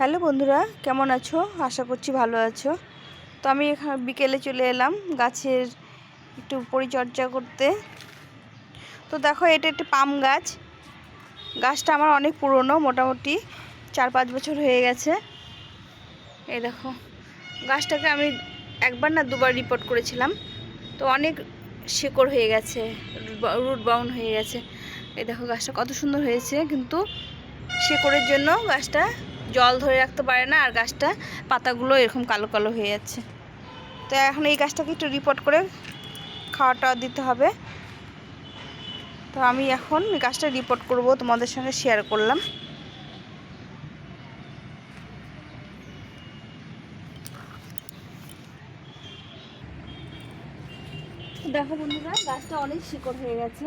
Hello বন্ধুরা, কেমন আছো? আশা করছি ভালো আছো। তো আমি এখানে বিকেলে চলে এলাম গাছের একটু পরিচর্যা করতে। তো দেখো, এটা একটি পাম গাছ। গাছটা আমার অনেক পুরনো, মোটামুটি চার পাঁচ বছর হয়ে গেছে। এই দেখো, গাছটাকে আমি একবার না দুবার রিপোর্ট করেছিলাম। তো অনেক শেকড় হয়ে গেছে, রুট বাউন হয়ে গেছে। এই দেখো, গাছটা কত সুন্দর হয়েছে, কিন্তু শেকড়ের জন্য গাছটা জল ধরে রাখতে পারে না আর গাছটা পাতাগুলো এরকম কালো কালো হয়ে যাচ্ছে। তো এখন এই গাছটাকে একটু রিপোর্ট করে খাওয়া টাওয়া দিতে হবে। তো আমি এখন গাছটা রিপোর্ট করব, তোমাদের সঙ্গে শেয়ার করলাম। দেখো বন্ধুরা, গাছটা অনেক শিকড় হয়ে গেছে।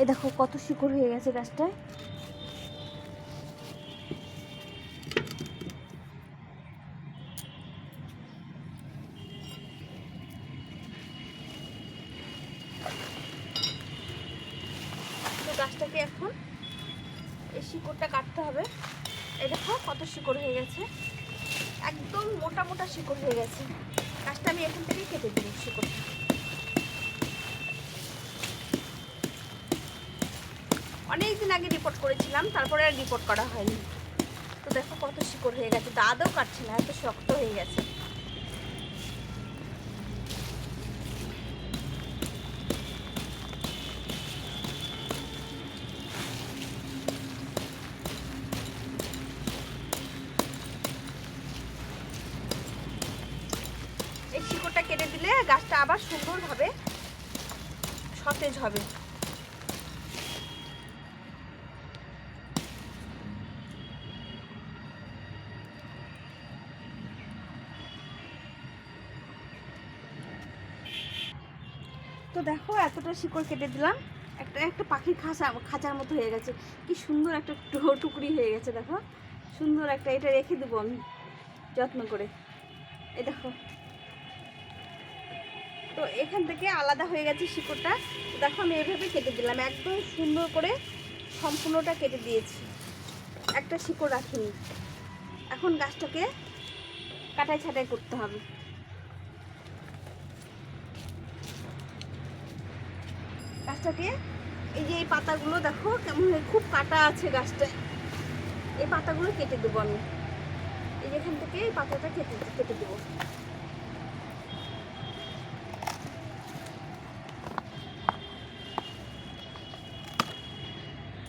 এ দেখো কত শিকড় হয়ে গেছে গাছটায়। গাছটাকে এখন এই শিকড়টা কাটতে হবে। এই দেখো কত শিকড় হয়ে গেছে। একদম মোটা মোটা শিকড় হয়ে গেছে। গাছটা আমি এখান থেকেই কেটে দিই শিকড়টা। অনেক দিন আগে রিপোর্ট করেছিলাম, তারপরে আর রিপোর্ট করা হয়নি। তো দেখো কত শিকড় হয়ে গেছে দাদও কাটছে না, এত শক্ত হয়ে গেছে। এই শিকড়টা কেটে দিলে গাছটা আবার সুন্দরভাবে সতেজ হবে। তো দেখো, এতটা শিকড় কেটে দিলাম। একটা একটা পাখির খাঁচা, খাঁচার মতো হয়ে গেছে। কি সুন্দর একটা টুকরি হয়ে গেছে, দেখো। সুন্দর একটা, এটা রেখে দেবো আমি, যত্ন করে। এই দেখো। তো এখান থেকে আলাদা হয়ে গেছে শিকড়টা। দেখো, আমি এভাবে কেটে দিলাম। একদম সুন্দর করে সম্পূর্ণটা কেটে দিয়েছি। একটা শিকড় রাখিনি। এখন গাছটাকে কাটাই ছাটাই করতে হবে। গাছটাকে। এই যে এই পাতাগুলো দেখো, কেমন খুব কাটা আছে গাছটায় এই পাতাগুলো কেটে দেবো আমি। এই যে এখান থেকে এই পাতাটা কেটে কেটে দেবো।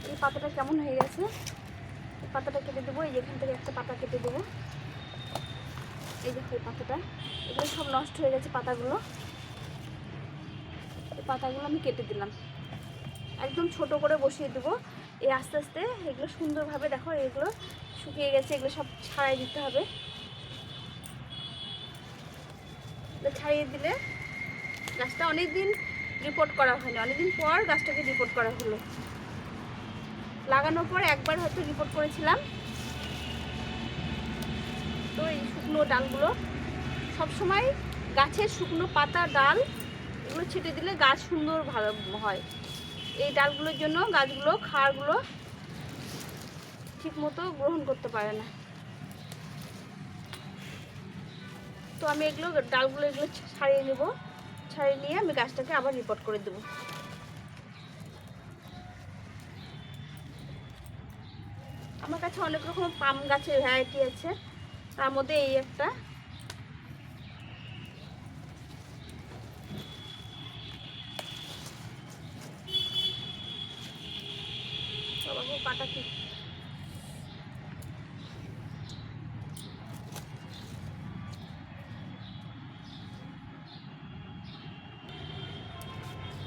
এই পাতাটা কেমন হয়ে গেছে? এই পাতাটা কেটে দেবো, এই যে এখান থেকে একটা পাতা কেটে দেবো। এই দেখো এই পাতাটা। এগুলো সব নষ্ট হয়ে গেছে পাতাগুলো। এই পাতাগুলো আমি কেটে দিলাম। একদম ছোট করে বসিয়ে দেবো। এই আস্তে আস্তে এগুলো সুন্দরভাবে দেখো, এগুলো শুকিয়ে গেছে, এগুলো সব ছাড়াই দিতে হবে। ছাড়িয়ে দিলে গাছটা অনেক দিন রিপোর্ট করা হয়নি, অনেকদিন পর গাছটাকে রিপোর্ট করা হলো। লাগানোর পর একবার হয়তো রিপোর্ট করেছিলাম। তো এই শুকনো ডালগুলো, সবসময় গাছের শুকনো পাতা, ডাল, এগুলো ছেটে দিলে গাছ সুন্দর ভালো হয়। এই ডালগুলোর জন্য গাছগুলো, খাড়গুলো ঠিক মতো গ্রহণ করতে পারে না। তো আমি এগুলো, ডালগুলো এগুলো ছাড়িয়ে নেব। ছাড়িয়ে নিয়ে আমি গাছটাকে আবার রিপোর্ট করে দেবো। আমার কাছে অনেক রকম পাম গাছের ভ্যারাইটি আছে। তার মধ্যে এই একটা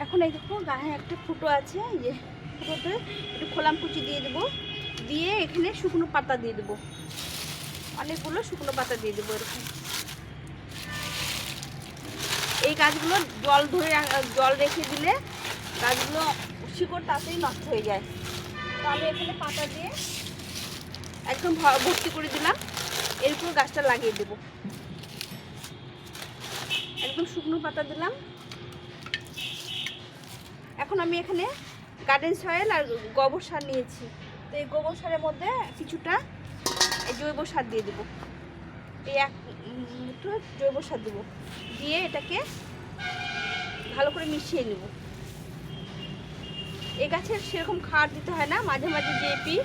এখন এই দেখো গায়ে একটা ফুটো আছে এই যে ফুটোতে একটু খোলাম কুচি দিয়ে দেবো। দিয়ে এখানে শুকনো পাতা দিয়ে দেবো। অনেকগুলো শুকনো পাতা দিয়ে দেবো এরকম। এই গাছগুলো জল ধরে, জল রেখে দিলে গাছগুলো শিকড় তাড়াতাড়ি নষ্ট হয়ে যায়। তো এখানে পাতা দিয়ে একদম ভর্তি করে দিলাম। এরপর গাছটা লাগিয়ে দেবো। একদম শুকনো পাতা দিলাম। এখন আমি এখানে গার্ডেন সয়েল আর গোবর সার নিয়েছি। তো এই গোবর সারের মধ্যে কিছুটা জৈব সার দিয়ে দেবো। এই এক জৈব সার দেবো। দিয়ে এটাকে ভালো করে মিশিয়ে নেব। এই গাছের সেরকম খাবার দিতে হয় না। মাঝে মাঝে জিএপি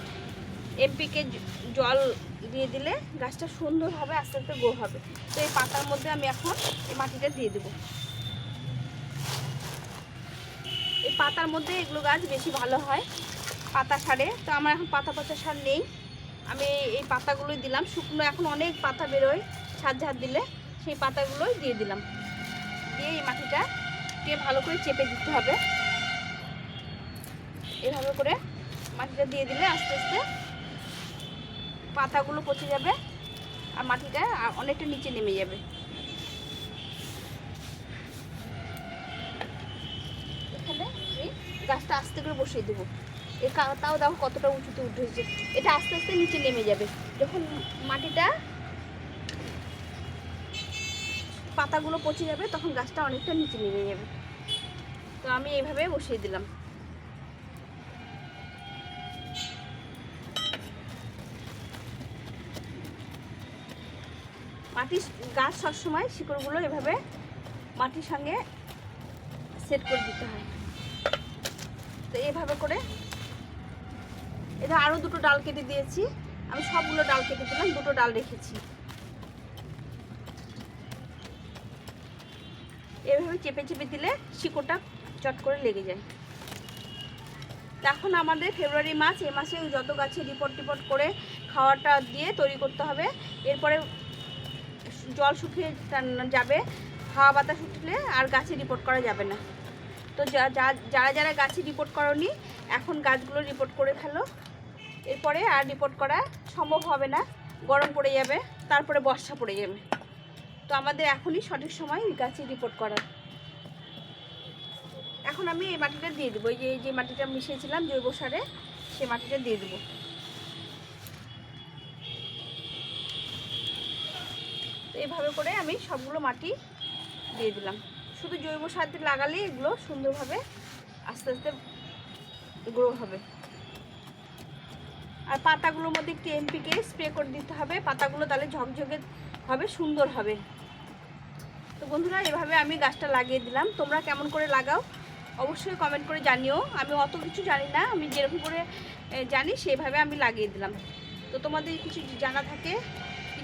এমপিকে জল দিয়ে দিলে গাছটা সুন্দর হবে, আস্তে আস্তে গ্রো হবে। তো এই পাতার মধ্যে আমি এখন এই মাটিটা দিয়ে দেবো। এই পাতার মধ্যে এগুলো গাছ বেশি ভালো হয়, পাতা সারে। তো আমার এখন পাতা পচা সার নেই। আমি এই পাতাগুলোই দিলাম। শুকনো এখন অনেক পাতা বেরোয় ছাদ ঝাড় দিলে। সেই পাতাগুলোই দিয়ে দিলাম। দিয়ে এই মাটিটা দিয়ে ভালো করে চেপে দিতে হবে। এভাবে করে মাটিটা দিয়ে দিলে আস্তে আস্তে পাতাগুলো পচে যাবে আর মাটিটা অনেকটা নিচে নেমে যাবে। এখানে আমি গাছটা আস্তে করে বসিয়ে দেবো। এ তাও দেখো কতটা উঁচুতে উঠেছে এটা আস্তে আস্তে নিচে নেমে যাবে। যখন মাটিটা পাতাগুলো পচে যাবে, তখন গাছটা অনেকটা নিচে নেমে যাবে। তো আমি এইভাবে বসিয়ে দিলাম। মাটি গাছ সবসময় শিকড়গুলো এভাবে মাটির সঙ্গে সেট করে দিতে হয়। তো এইভাবে করে এটা আরও দুটো ডাল কেটে দিয়েছি। আমি সবগুলো ডাল কেটে দিলাম, দুটো ডাল রেখেছি। এভাবে চেপে চেপে দিলে শিকড়টা চট করে লেগে যায়। এখন আমাদের ফেব্রুয়ারি মাস, এ মাসে যত গাছে রিপোর্ট টিপোর্ট করে খাওয়াটা দিয়ে তৈরি করতে হবে। এরপরে জল শুকিয়ে যাবে, হাওয়া বাতাস উঠলে আর গাছে রিপোর্ট করা যাবে না। তো যারা যারা গাছে রিপোর্ট করনি, এখন গাছগুলো রিপোর্ট করে ফেলো। এরপরে আর রিপোর্ট করা সম্ভব হবে না। গরম পড়ে যাবে, তারপরে বর্ষা পড়ে যাবে। তো আমাদের এখনই সঠিক সময় গাছে রিপোর্ট করার। এখন আমি এই মাটিটা দিয়ে দেবো। এই যে যে মাটিটা মিশিয়েছিলাম জৈব সারে সেই মাটিটা দিয়ে দেবো। এইভাবে করে আমি সবগুলো মাটি দিয়ে দিলাম। শুধু জৈব সার দিয়ে লাগালেই এগুলো সুন্দরভাবে আস্তে আস্তে গ্রো হবে। আর পাতাগুলোর মধ্যে একটু এমপিকে স্প্রে করে দিতে হবে। পাতাগুলো তাহলে ঝকঝকে হবে, সুন্দর হবে। তো বন্ধুরা, এভাবে আমি গাছটা লাগিয়ে দিলাম। তোমরা কেমন করে লাগাও অবশ্যই কমেন্ট করে জানিও। আমি অত কিছু জানি না, আমি যেরকম করে জানি, সেভাবে আমি লাগিয়ে দিলাম। তো তোমাদের কিছু জানা থাকে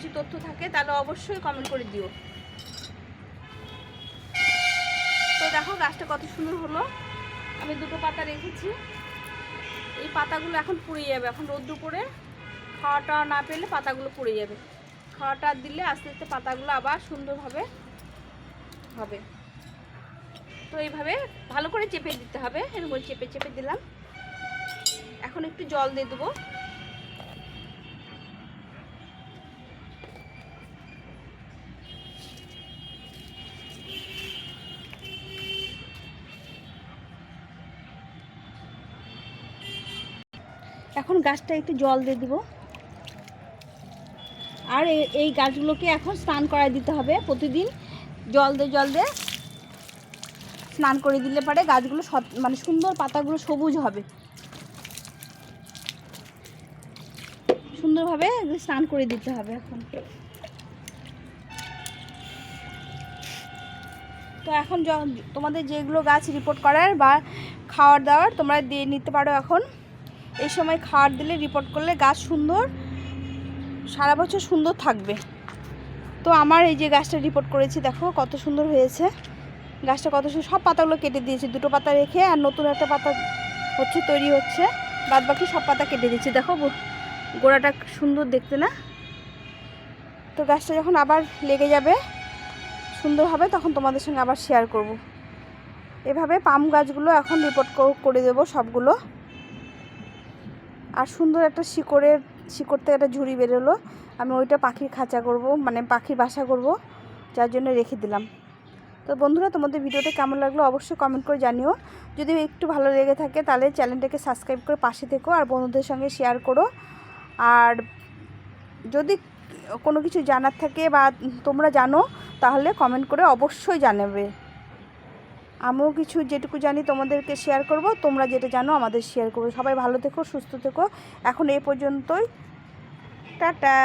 কিছু তথ্য থাকে, তাহলে অবশ্যই কমেন্ট করে দিও। তো দেখো, গাছটা কত সুন্দর হলো। আমি দুটো পাতা রেখেছি। এই পাতাগুলো এখন পুড়ে যাবে। এখন রোদ্দু করে খাওয়াটা না পেলে পাতাগুলো পুড়ে যাবে। খাওয়াটা দিলে আস্তে আস্তে পাতাগুলো আবার সুন্দরভাবে হবে তো এইভাবে ভালো করে চেপে দিতে হবে। এরকম চেপে চেপে দিলাম। এখন একটু জল দিয়ে দেবো। এখন গাছটা একটু জল দিয়ে দিব। আর এই গাছগুলোকে এখন স্নান করায় দিতে হবে প্রতিদিন। জল দিয়ে জল দিয়ে স্নান করে দিলে পরে গাছগুলো মানে সুন্দর পাতাগুলো সবুজ হবে। সুন্দরভাবে স্নান করে দিতে হবে এখন। তো এখন তোমাদের যেগুলো গাছ রিপোর্ট করার বা খাওয়ার দাওয়ার তোমরা দিয়ে নিতে পারো এখন। এই সময় খাওয়ার দিলে রিপোর্ট করলে গাছ সুন্দর, সারা বছর সুন্দর থাকবে। তো আমার এই যে গাছটা রিপোর্ট করেছি, দেখো কত সুন্দর হয়েছে। গাছটা কত সুন্দর, সব পাতাগুলো কেটে দিয়েছি, দুটো পাতা রেখে আর নতুন একটা পাতা হচ্ছে, তৈরি হচ্ছে। বাদ বাকি সব পাতা কেটে দিয়েছি। দেখো গোড়াটা সুন্দর দেখতে না? তো গাছটা যখন আবার লেগে যাবে, সুন্দর হবে, তখন তোমাদের সঙ্গে আবার শেয়ার করব। এভাবে পাম গাছগুলো এখন রিপোর্ট করে দেবো সবগুলো। আর সুন্দর একটা শিকড়ের, শিকড় থেকে একটা ঝুড়ি বেরোলো। আমি ওইটা পাখির খাঁচা করব মানে পাখির বাসা করব, যার জন্য রেখে দিলাম। তো বন্ধুরা, তোমাদের ভিডিওটা কেমন লাগল অবশ্যই কমেন্ট করে জানিও। যদি একটু ভালো লেগে থাকে, তাহলে চ্যানেলটাকে সাবস্ক্রাইব করে পাশে থেকো আর বন্ধুদের সঙ্গে শেয়ার করো। আর যদি কোনো কিছু জানার থাকে বা তোমরা জানো, তাহলে কমেন্ট করে অবশ্যই জানাবে। আমিও কিছু যেটুকু জানি তোমাদেরকে শেয়ার করব, তোমরা যেটা জানো আমাদের শেয়ার করব। সবাই ভালো থেকো, সুস্থ থেকো। এখন এই পর্যন্তই। টাটা।